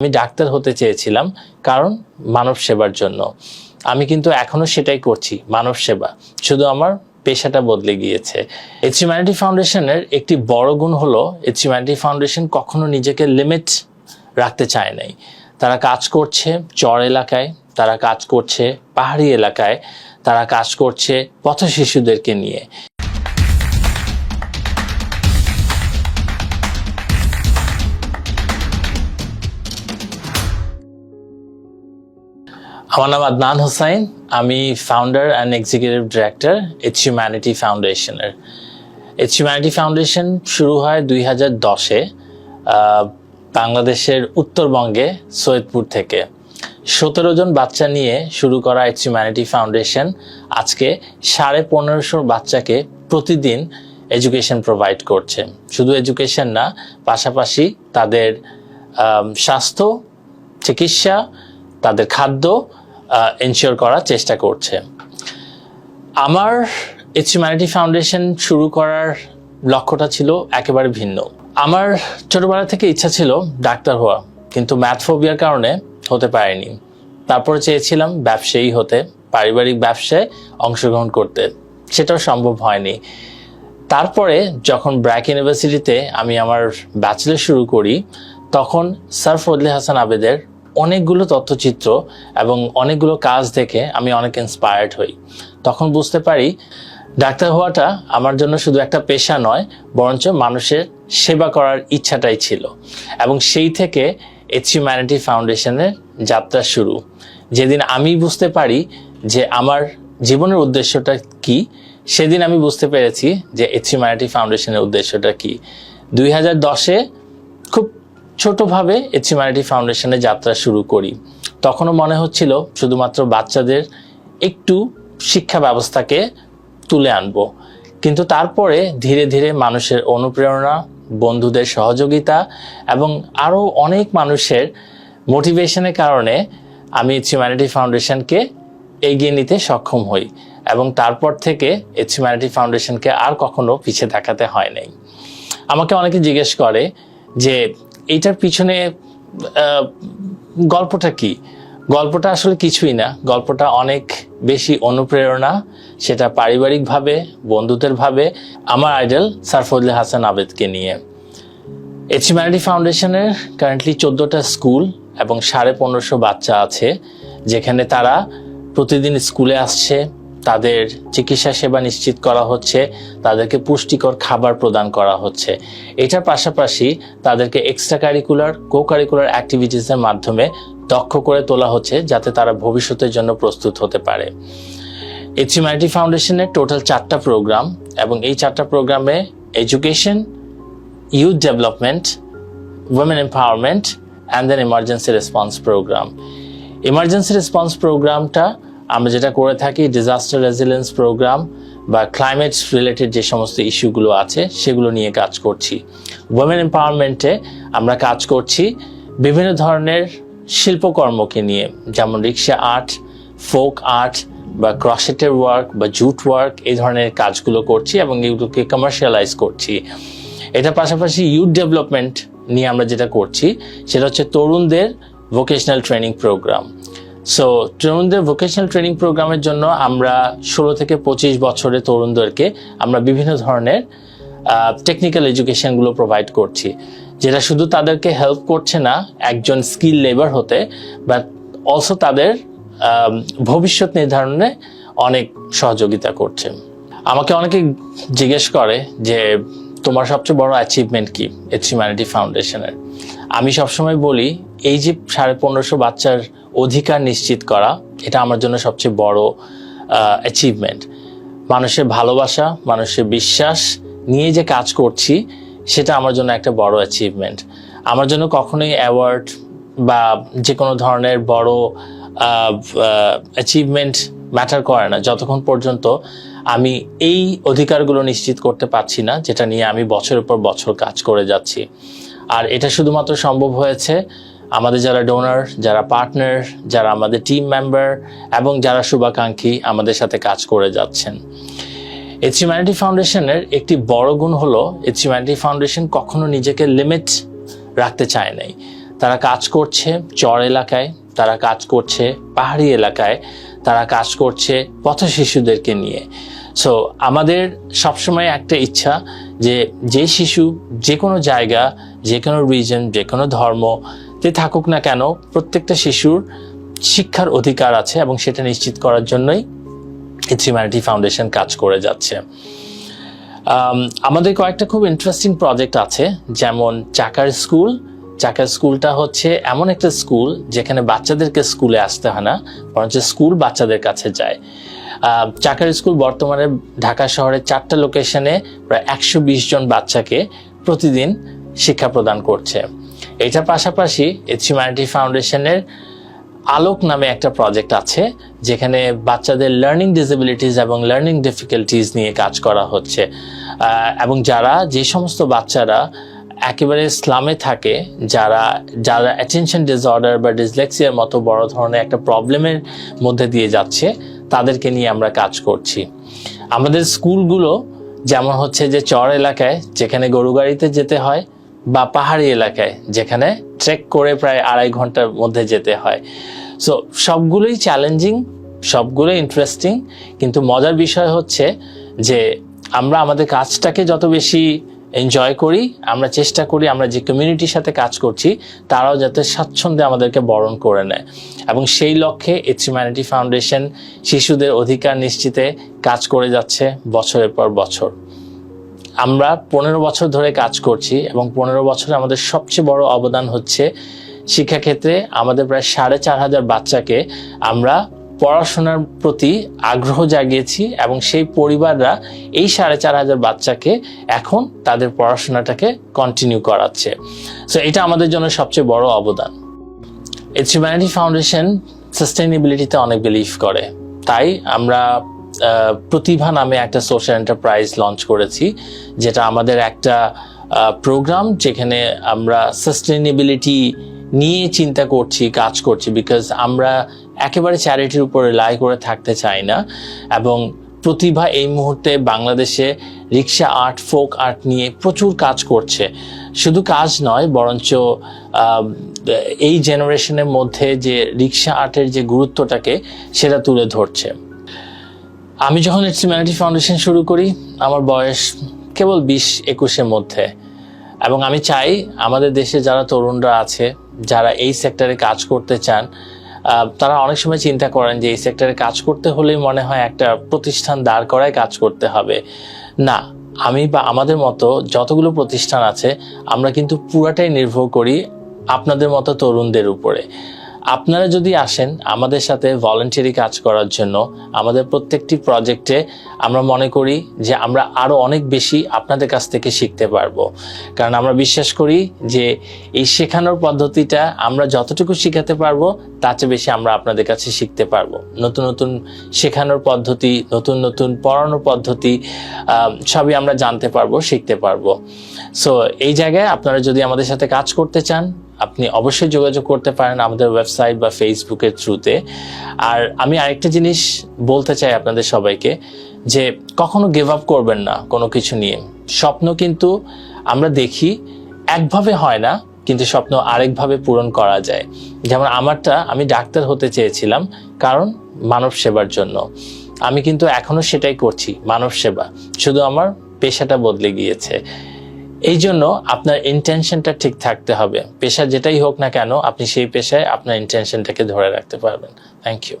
আমি ডাক্তার হতে চেয়েছিলাম কারণ মানব সেবার জন্য। আমি কিন্তু এখনও সেটাই করছি, মানব সেবা। শুধু আমার পেশাটা বদলে গিয়েছে। এইচ হিউম্যানিটি ফাউন্ডেশনের একটি বড় গুণ হলো এইচ হিউম্যানিটি ফাউন্ডেশন কখনো নিজেকে লিমিট রাখতে চায় নাই। তারা কাজ করছে চর এলাকায়, তারা কাজ করছে পাহাড়ি এলাকায়, তারা কাজ করছে পথ শিশুদেরকে নিয়ে। আমার নাম আদনান হোসাইন। আমি founder and executive director its humanity ফাউন্ডেশনের ইটস হিউম্যানিটি ফাউন্ডেশন শুরু হয় দুই হাজার দশে বাংলাদেশের উত্তরবঙ্গে সৈয়দপুর থেকে। সতেরো জন বাচ্চা নিয়ে শুরু করা ইটস হিউম্যানিটি ফাউন্ডেশন আজকে সাড়ে পনেরোশো বাচ্চাকে প্রতিদিন এডুকেশন প্রোভাইড করছে। শুধু এডুকেশন না, পাশাপাশি তাদের স্বাস্থ্য, চিকিৎসা, তাদের খাদ্য এনশিওর করার চেষ্টা করছে। আমার ইটস হিউম্যানিটি ফাউন্ডেশন শুরু করার লক্ষ্যটা ছিল একেবারে ভিন্ন। আমার ছোটোবেলা থেকে ইচ্ছা ছিল ডাক্তার হওয়া, কিন্তু ম্যাথফোবিয়ার কারণে হতে পারেনি। তারপর চেয়েছিলাম ব্যবসায়ী হতে, পারিবারিক ব্যবসায় অংশগ্রহণ করতে। সেটাও সম্ভব হয়নি। তারপরে যখন ব্র্যাক ইউনিভার্সিটিতে আমি আমার ব্যাচেলর শুরু করি, তখন স্যার ফজলে হাসান আবেদের অনেকগুলো তথ্যচিত্র এবং অনেকগুলো কাজ দেখে আমি অনেক ইন্সপায়ার্ড হই। তখন বুঝতে পারি, ডাক্তার হওয়াটা আমার জন্য শুধু একটা পেশা নয়, বরঞ্চ মানুষের সেবা করার ইচ্ছাটাই ছিল। এবং সেই থেকে এইচ হিউম্যানিটি ফাউন্ডেশনের যাত্রা শুরু। যেদিন আমি বুঝতে পারি যে আমার জীবনের উদ্দেশ্যটা কি, সেদিন আমি বুঝতে পেরেছি যে এইচ হিউম্যানিটি ফাউন্ডেশনের উদ্দেশ্যটা কি। দুই হাজার দশে খুব ছোটভাবে হিউম্যানিটি ফাউন্ডেশনে যাত্রা শুরু করি। তখনও মনে হচ্ছিল শুধুমাত্র বাচ্চাদের একটু শিক্ষা ব্যবস্থাকে তুলে আনব। কিন্তু তারপরে ধীরে ধীরে মানুষের অনুপ্রেরণা, বন্ধুদের সহযোগিতা এবং আরও অনেক মানুষের মোটিভেশনের কারণে আমি হিউম্যানিটি ফাউন্ডেশনকে এগিয়ে নিতে সক্ষম হই এবং তারপর থেকে হিউম্যানিটি ফাউন্ডেশনকে আর কখনো পিছিয়ে দেখাতে হয় নাই। আমাকে অনেকে জিজ্ঞেস করে যে এইটার পিছনে গল্পটা কি? গল্পটা আসলে কিছুই না। গল্পটা অনেক বেশি অনুপ্রেরণা, সেটা পারিবারিকভাবে বন্ধুদের ভাবে, আমার আইডল স্যার ফজলে হাসান আবেদকে নিয়ে। এইচ হিউম্যানিটি ফাউন্ডেশনের কারেন্টলি চোদ্দোটা স্কুল এবং সাড়ে পনেরোশো বাচ্চা আছে, যেখানে তারা প্রতিদিন স্কুলে আসছে। তাদের চিকিৎসা সেবা নিশ্চিত করা হচ্ছে তাদেরকে পুষ্টিকর খাবার প্রদান করা হচ্ছে। এটার পাশাপাশি তাদেরকে এক্সট্রা কারিকুলার কো কারিকুলার অ্যাক্টিভিটিসের মাধ্যমে দক্ষ করে তোলা হচ্ছে যাতে তারা ভবিষ্যতের জন্য প্রস্তুত হতে পারে। এইচ হিউম্যানিটি ফাউন্ডেশনের টোটাল চারটা প্রোগ্রাম এবং এই চারটা প্রোগ্রামে education youth development women empowerment, and then emergency response programme emergency response প্রোগ্রামটা আমরা যেটা করে থাকি ডিজাস্টার রেজিলেন্স প্রোগ্রাম বা ক্লাইমেট রিলেটেড যে সমস্ত ইস্যুগুলো আছে, সেগুলো নিয়ে কাজ করছি। ওমেন এম্পাওয়ারমেন্টে আমরা কাজ করছি বিভিন্ন ধরনের শিল্পকর্মকে নিয়ে, যেমন রিক্সা আর্ট ফোক আর্ট বা ক্রসেটের ওয়ার্ক বা জুট ওয়ার্ক এই ধরনের কাজগুলো করছি এবং এগুলোকে কমার্শিয়ালাইজ করছি। এটার পাশাপাশি ইউথ ডেভেলপমেন্ট নিয়ে আমরা যেটা করছি, সেটা হচ্ছে তরুণদের ভোকেশনাল ট্রেনিং প্রোগ্রাম সো তরুণদের ভোকেশনাল ট্রেনিং প্রোগ্রামের জন্য আমরা ষোলো থেকে পঁচিশ বছরের তরুণদেরকে আমরা বিভিন্ন ধরনের টেকনিক্যাল এডুকেশনগুলো প্রোভাইড করছি, যেটা শুধু তাদেরকে হেল্প করছে না, একজন স্কিল লেবার হতে বাট অলসো তাদের ভবিষ্যৎ নির্ধারণে অনেক সহযোগিতা করছে। আমাকে অনেকে জিজ্ঞেস করে যে, তোমার সবচেয়ে বড় অ্যাচিভমেন্ট কি? এইচ হিউম্যানিটি ফাউন্ডেশনের আমি সবসময় বলি, এই যে সাড়ে পনেরোশো বাচ্চার অধিকার নিশ্চিত করা, এটা আমার জন্য সবচেয়ে বড় অ্যাচিভমেন্ট মানুষের ভালোবাসা, মানুষের বিশ্বাস নিয়ে যে কাজ করছি, সেটা আমার জন্য একটা বড় অ্যাচিভমেন্ট আমার জন্য কখনোই অ্যাওয়ার্ড বা যে কোনো ধরনের বড় অ্যাচিভমেন্ট ম্যাটার করে না। যতক্ষণ পর্যন্ত আমি এই অধিকারগুলো নিশ্চিত করতে পারছি না, যেটা নিয়ে আমি বছরের পর বছর কাজ করে যাচ্ছি। আর এটা শুধুমাত্র সম্ভব হয়েছে আমাদের যারা ডোনার যারা পার্টনার যারা আমাদের টিম মেম্বার এবং যারা শুভাকাঙ্ক্ষী আমাদের সাথে কাজ করে যাচ্ছেন। এইচ হিউম্যানিটি ফাউন্ডেশনের একটি বড় গুণ হলো এইচ হিউম্যানিটি ফাউন্ডেশন কখনো নিজেকে লিমিট রাখতে চায় নাই। তারা কাজ করছে চর এলাকায়, তারা কাজ করছে পাহাড়ি এলাকায়, তারা কাজ করছে পথ শিশুদেরকে নিয়ে। সো আমাদের সবসময় একটা ইচ্ছা যে যে শিশু, যে কোনো জায়গা, যে কোনো রিজন যে কোনো ধর্ম তে থাকুক না কেন, প্রত্যেকটা শিশুর শিক্ষার অধিকার আছে এবং সেটা নিশ্চিত করার জন্যই ইটস ফাউন্ডেশন কাজ করে যাচ্ছে। আমাদের কয়েকটা খুব ইন্টারেস্টিং প্রজেক্ট আছে, যেমন চাকার স্কুল। চাকার স্কুলটা হচ্ছে এমন একটা স্কুল যেখানে বাচ্চাদেরকে স্কুলে আসতে হয় না, বরঞ্চ স্কুল বাচ্চাদের কাছে যায়। চাকার স্কুল বর্তমানে ঢাকা শহরের চারটা লোকেশনে প্রায় একশো বিশ জন বাচ্চাকে প্রতিদিন শিক্ষা প্রদান করছে। এটার পাশাপাশি ইটস হিউম্যানিটি ফাউন্ডেশনের আলোক নামে একটা প্রজেক্ট আছে, যেখানে বাচ্চাদের লার্নিং ডিসেবিলিটিস এবং লার্নিং ডিফিকাল্টিস নিয়ে কাজ করা হচ্ছে। এবং যারা, যে সমস্ত বাচ্চারা একেবারে স্লামে থাকে, যারা যারা অ্যাটেনশন ডিসঅর্ডার বা ডিসলেক্সিয়ার মতো বড় ধরনের একটা প্রবলেমের মধ্যে দিয়ে যাচ্ছে, তাদেরকে নিয়ে আমরা কাজ করছি। আমাদের স্কুলগুলো যেমন হচ্ছে যে চর এলাকায়, যেখানে গরু গাড়িতে যেতে হয় বা পাহাড়ি এলাকায়, যেখানে ট্রেক করে প্রায় আড়াই ঘণ্টার মধ্যে যেতে হয়। সো সবগুলোই চ্যালেঞ্জিং সবগুলোই ইন্টারেস্টিং কিন্তু মজার বিষয় হচ্ছে যে আমরা আমাদের কাজটাকে যত বেশি এনজয় করি, আমরা চেষ্টা করি, আমরা যে কমিউনিটির সাথে কাজ করছি, তারাও যাতে স্বাচ্ছন্দ্যে আমাদেরকে বরণ করে নেয়। এবং সেই লক্ষ্যে ইটস হিউম্যানিটি ফাউন্ডেশন শিশুদের অধিকার নিশ্চিতে কাজ করে যাচ্ছে বছরের পর বছর। আমরা পনেরো বছর ধরে কাজ করছি এবং পনেরো বছরে আমাদের সবচেয়ে বড় অবদান হচ্ছে শিক্ষাক্ষেত্রে আমাদের প্রায় সাড়ে চার হাজার বাচ্চাকে আমরা পড়াশোনার প্রতি আগ্রহ জাগিয়েছি এবং সেই পরিবাররা এই সাড়ে চার হাজার বাচ্চাকে এখন তাদের পড়াশোনাটাকে কন্টিনিউ করাচ্ছে। সো এটা আমাদের জন্য সবচেয়ে বড় অবদান। ইটস ফাউন্ডেশন সাস্টেইনেবিলিটিতে অনেক বিলিভ করে। তাই আমরা প্রতিভা নামে একটা সোশ্যাল এন্টারপ্রাইজ লঞ্চ করেছি, যেটা আমাদের একটা প্রোগ্রাম যেখানে আমরা সাস্টেনেবিলিটি নিয়ে চিন্তা করছি, কাজ করছি বিকজ আমরা একেবারে চ্যারিটির উপর লাই করে থাকতে চাই না। এবং প্রতিভা এই মুহূর্তে বাংলাদেশে রিক্সা, আর্ট ফোক আর্ট নিয়ে প্রচুর কাজ করছে। শুধু কাজ নয়, বরঞ্চ এই জেনারেশনের মধ্যে যে রিক্সা, আর্টের যে গুরুত্বটাকে, সেটা তুলে ধরছে। আমি যখন ইটস হিউম্যানিটি ফাউন্ডেশন শুরু করি, আমার বয়স কেবল বিশ একুশের মধ্যে। এবং আমি চাই আমাদের দেশে যারা তরুণরা আছে, যারা এই সেক্টরে কাজ করতে চান তারা অনেক সময় চিন্তা করেন যে এই সেক্টরে কাজ করতে হলেই মনে হয় একটা প্রতিষ্ঠান দাঁড় করায় কাজ করতে হবে। না, আমি বা আমাদের মতো যতগুলো প্রতিষ্ঠান আছে, আমরা কিন্তু পুরাটাই নির্ভর করি আপনাদের মতো তরুণদের উপরে। আপনারা যদি আসেন আমাদের সাথে ভলেন্টারি কাজ করার জন্য, আমাদের প্রত্যেকটি প্রজেক্টে আমরা মনে করি যে আমরা আরও অনেক বেশি আপনাদের কাছ থেকে শিখতে পারব। কারণ আমরা বিশ্বাস করি যে এই শেখানোর পদ্ধতিটা আমরা যতটুকু শিখাতে পারব, তার চেয়ে বেশি আমরা আপনাদের কাছে শিখতে পারব। নতুন নতুন শেখানোর পদ্ধতি, নতুন নতুন পড়ানোর পদ্ধতি সবই আমরা জানতে পারব, শিখতে পারব। সো এই জায়গায় আপনারা যদি আমাদের সাথে কাজ করতে চান আপনি অবশ্যই যোগাযোগ করতে পারেন আমাদের ওয়েবসাইট বা ফেসবুকের থ্রুতে আর আমি আরেকটা জিনিস বলতে চাই আপনাদের সবাইকে, যে কখনো গিভ আপ করবেন না কোনো কিছু নিয়ে। স্বপ্ন কিন্তু আমরা দেখি একভাবে হয় না, কিন্তু স্বপ্ন আরেকভাবে পূরণ করা যায়। যেমন আমারটা, আমি ডাক্তার হতে চেয়েছিলাম কারণ মানব সেবার জন্য। আমি কিন্তু এখনও সেটাই করছি, মানব সেবা। শুধু আমার পেশাটা বদলে গিয়েছে। এই জন্য আপনার ইন্টেনশনটা ঠিক থাকতে হবে। পেশা যেটাই হোক না কেন, আপনি সেই পেশায় আপনার ইন্টেনশনটাকে ধরে রাখতে পারবেন। Thank you